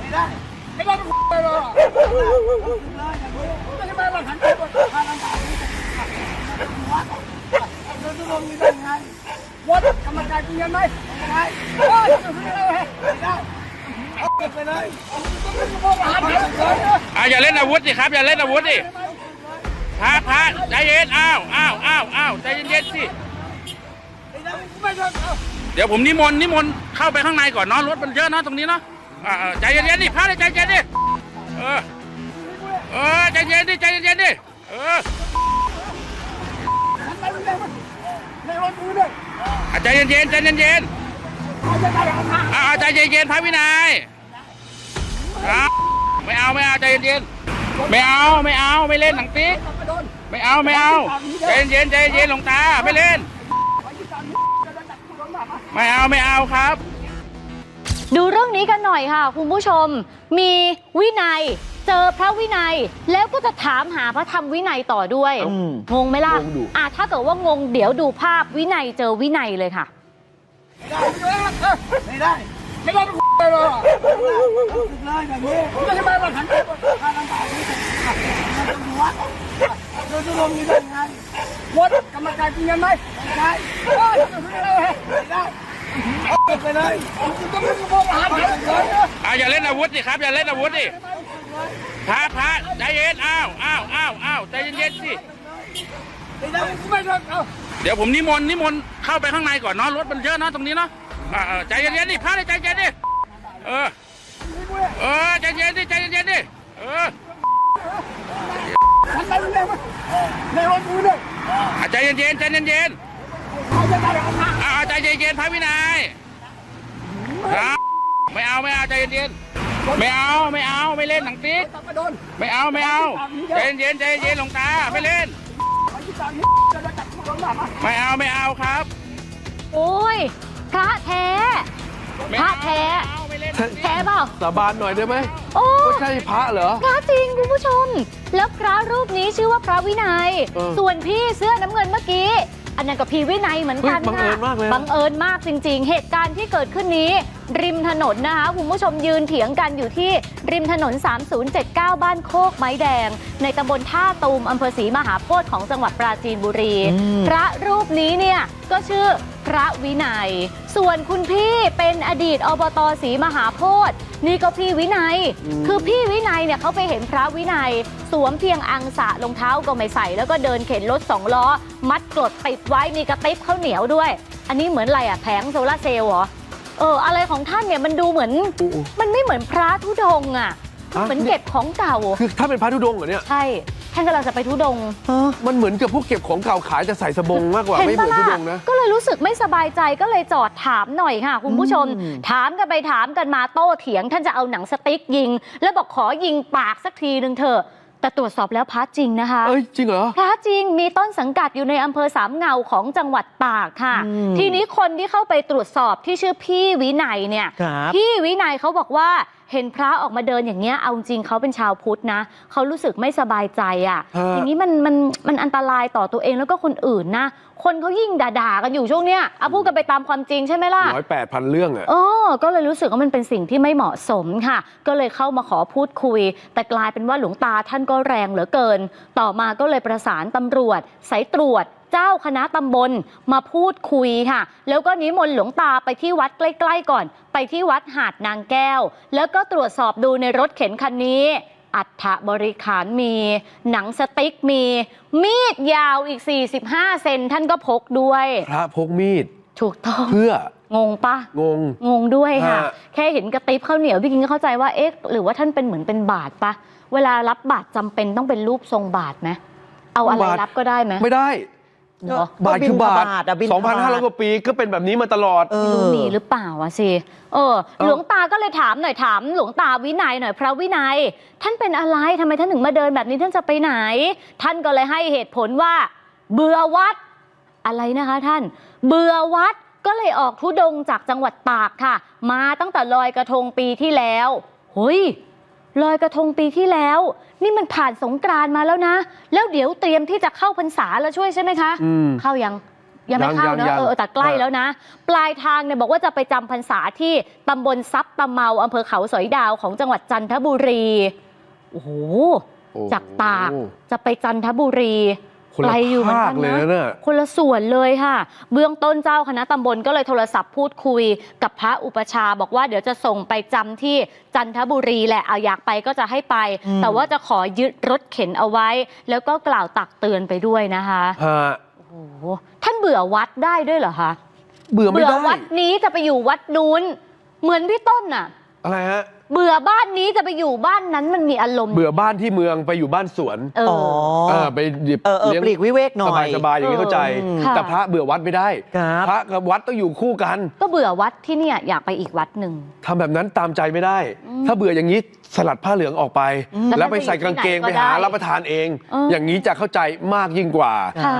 ไม่ได้ไม่ได้ไปเลยไม่ได้มาหันไปทางต่างๆวัดเราจะลงยังไงวัดกรรมการเงินไหมไม่ได้ไม่ได้เอาไปเลยต้องไปหาเลยอ่าอย่าเล่นอาวุธสิครับอย่าเล่นอาวุธดิพระพระใจเย็นอ้าวอ้าวอ้าวอ้าวใจเย็นๆสิไม่ได้เดี๋ยวผมนิมนต์นิมนต์เข้าไปข้างในก่อนเนาะรถมันเยอะเนาะตรงนี้เนาะ อ่าเออใจเย็นๆดิพระใจเย็นดิเออเออใจเย็นดิใจเย็นดิเออไปเลยในรถกูด้วยอะใจเย็นๆใจเย็นเขาจะได้เอาทางๆอ่าใจเย็นๆพระวินัยไม่เอาไม่เอาใจเย็นๆไม่เอาไม่เอาไม่เล่นหนังติ๊กไปโดนไม่เอาไม่เอาใจเย็นๆใจเย็นๆหลวงตาไม่เล่นไปที่ตามจะได้จับกูโดนแบบไม่เอาไม่เอาครับ ดูเรื่องนี้กันหน่อยค่ะ คุณผู้ชม มีวินัยเจอพระวินัยแล้วก็จะถามหาพระธรรมวินัยต่อด้วย อืมงงไหมล่ะงงดูอะถ้าเกิดว่างงเดี๋ยวดูภาพวินัยเจอวินัยเลยค่ะ ไม่ได้ ไม่ได้ไปเลยเลยอย่างนี้ไม่ได้มาหันไปทางต่างๆวัดเราจะลงยังไงวัดกรรมการเงินไหมไม่ได้ไม่ได้เอา ไปเลยต้องไปหาเลยอ่าอย่าเล่นอาวุธสิครับ อย่าเล่นอาวุธดิพระพระใจเย็นอ้าวอ้าวอ้าวอ้าวใจเย็นๆสิเดี๋ยวผมนิมนต์นิมนต์เข้าไปข้างในก่อนเนาะรถมันเยอะเนาะตรงนี้เนาะอ่าเออใจเย็นๆดิพระใจเย็นดิเออเออใจเย็นดิใจเย็นดิเออหันไปเยในรถกูด้วยอะใจเย็นๆใจเย็นเขาจะได้ เอาทางๆอ่าใจเย็นๆพระวินัยครับไม่เอาไม่เอาใจเย็นๆไม่เอาไม่เอาไม่เล่นหนังติ๊กไปโดนไม่เอาไม่เอาใจเย็นๆใจเย็นๆหลวงตาไม่เล่นไปที่ตามจะได้จับกูโดนแบบไม่เอาไม่เอาครับ โอ้ยพระแท้ไม่พระเอาแท้ไม่เอาไม่เล่นหนังติ๊กแท้เปล่าสาบานหน่อยได้ไหมโอ้ว่าใช่พระเหรอพระจริงคุณผู้ชม แล้วพระรูปนี้ชื่อว่าพระวินัยเออส่วนพี่เสื้อน้ำเงินเมื่อกี้ อันนั้นกับพี่วินัยเหมือนกันเฮ้ยบังเอิญมากเลยนะบังเอิญมากจริง ๆ เหตุการณ์ที่เกิดขึ้นนี้ริมถนนนะคะคุณผู้ชมยืนเถียงกันอยู่ที่ริมถนน 3079 บ้านโคกไม้แดง ในตำบลท่าตูมอำเภอศรีมหาโพธิ์ของจังหวัดปราจีนบุรี พระรูปนี้เนี่ยก็ชื่อ พระวินัย ส่วนคุณพี่เป็นอดีตอบตศรีมหาโพธิ์นี่ก็พี่วินัย คือพี่วินัยเนี่ยเขาไปเห็นพระวินัย สวมเพียงอังสะรองเท้าก็ไม่ใส่ แล้วก็เดินเข็นรถสองล้อ มัดกรดติดไว้มีกระติบข้าวเหนียวด้วย อันนี้เหมือนอะไรอะแผงโซลาร์เซลล์เหรอเอออะไรของท่านเนี่ยมันดูเหมือนโอ้โหมันไม่เหมือนพระธุดงค์อะฮะ เหมือนเก็บของเก่า คือถ้าเป็นพระธุดงค์เหรอเนี่ย ใช่ ท่านกำลังจะไปธุดงค์มันเหมือนกับพวกเก็บของเก่าขายแต่ใส่สบงมากกว่าเห็นไม่เหปะมือนธุล่ะดงค์นะ ก็เลยรู้สึกไม่สบายใจก็เลยจอดถามหน่อยค่ะ คุณผู้ชมอืมถามกันไปถามกันมาโต้เถียง ท่านจะเอาหนังสติ๊กยิง แล้วบอกขอยิงปากสักทีหนึ่งเถอะแต่ตรวจสอบแล้วพระจริงนะคะ เอ้ยจริงเหรอ พระจริงมีต้นสังกัดอยู่ในอำเภอสามเงาของจังหวัดตากค่ะอืมทีนี้คนที่เข้าไปตรวจสอบที่ชื่อพี่วินัยเนี่ยครับพี่วินัยเขาบอกว่า เห็นพระออกมาเดินอย่างเงี้ยเอาจริงเขาเป็นชาวพุทธนะเขารู้สึกไม่สบายใจอะ ฮะ อย่างนี้มันมันมันอันตรายต่อตัวเองแล้วก็คนอื่นนะ คนเขายิ่งด่าๆกันอยู่ช่วงเนี้ยเอาพูดกันไปตามความจริงใช่ไหมล่ะ ร้อยแปดพันเรื่องอะ เออก็เลยรู้สึกว่ามันเป็นสิ่งที่ไม่เหมาะสมค่ะ ก็เลยเข้ามาขอพูดคุย แต่กลายเป็นว่าหลวงตาท่านก็แรงเหลือเกิน ต่อมาก็เลยประสานตำรวจ สายตรวจ เจ้าคณะตำบลมาพูดคุยค่ะ แล้วก็นิมนต์หลวงตาไปที่วัดใกล้ ๆ ก่อน ไปที่วัดหาดนางแก้ว แล้วก็ตรวจสอบดูในรถเข็นคันนี้ อัฐบริขารมี หนังสติ๊กมี มีดยาวอีก 45 เซนท่านก็พกด้วย พระพกมีด ถูกต้อง เพื่อ งงปะ งง งงด้วยค่ะ ฮะ แค่เห็นกระติบข้าวเหนียวพี่กินก็เข้าใจว่า เอ๊ะ หรือว่าท่านเป็นเหมือนเป็นบาทปะ เวลารับบาทจำเป็นต้องเป็นรูปทรงบาทไหม เอาอะไรรับก็ได้ไหม ไม่ได้ เหรอบาทคือบาทบิณฑบาตอะบิณฑบาต2,500กว่าปีก็เป็นแบบนี้มาตลอดเอไม่อรู้มีหรือเปล่าวะสิเออเอ้าหลวงตาก็เลยถามหน่อยถาม หลวงตาวินัยหน่อยพระวินัย ท่านเป็นอะไรทำไมท่านถึงมาเดินแบบนี้ท่านจะไปไหน ท่านก็เลยให้เหตุผลว่า เบื่อวัด อะไรนะคะท่าน เบื่อวัดก็เลยออกทุดงค์จากจังหวัดตากค่ะ มาตั้งแต่ลอยกระทงปีที่แล้วเฮ้ยลอยกระทงปีที่แล้ว นี่มันผ่านสงกรานต์มาแล้วนะ แล้วเดี๋ยวเตรียมที่จะเข้าพรรษาแล้วช่วยใช่ไหมคะ อืม เข้ายังยังไม่เข้ายังเนยัอะง เออแต่ใกล้ฮะแล้วนะ ปลายทางเนี่ยบอกว่าจะไปจำพรรษาที่ตำบลซับตะเมาอำเภอเขาสอยดาวของจังหวัดจันทบุรี โอ้โหโอ้จากตากจะไปจันทบุรีคนละ ไกลอยู่เหมือนภากัคนเลยนะนะเนี่ยคนละส่วนเลยค่ะ เบื้องต้นเจ้าคณะตำบลก็เลยโทรศัพท์พูดคุยกับพระอุปชฌาย์บอกว่าเดี๋ยวจะส่งไปจำที่จันทบุรีแหละเอาอยากไปก็จะให้ไปอืมแต่ว่าจะขอยึดรถเข็นเอาไว้ แล้วก็กล่าวตักเตือนไปด้วยนะคะฮะโอ้โหท่านเบื่อวัดได้ด้วยเหรอคะเบื่อไม่เบื่อได้วัดนี้จะไปอยู่วัดนู้นเหมือนพี่ต้นน่ะ อะไรฮะ เบื่อบ้านนี้จะไปอยู่บ้านนั้นมันมีอารมณ์ เบื่อบ้านที่เมืองไปอยู่บ้านสวนเอออ๋อเออไปหยิบเออเออเลี้ยงปลีกวิเวกหน่สอยบายสบายๆอย่างนี้เข้าใจเออค่ะ แต่พระเบื่อวัดไม่ได้ ครับ พระกับวัดต้องอยู่คู่กันก็เบื่อวัดที่เนี่ยอยากไปอีกวัดหนึ่ง ทำแบบนั้นตามใจไม่ได้อืมถ้าเบื่ออย่างนี้สลัดผ้าเหลืองออกไป แล้วแล้วไปใส่กางเกงไปไปอยู่ที่ไหนก็หาได้รับประทานเอง เออออ ย่างนี้จะเข้าใจมากยิ่งกว่า ค่ะ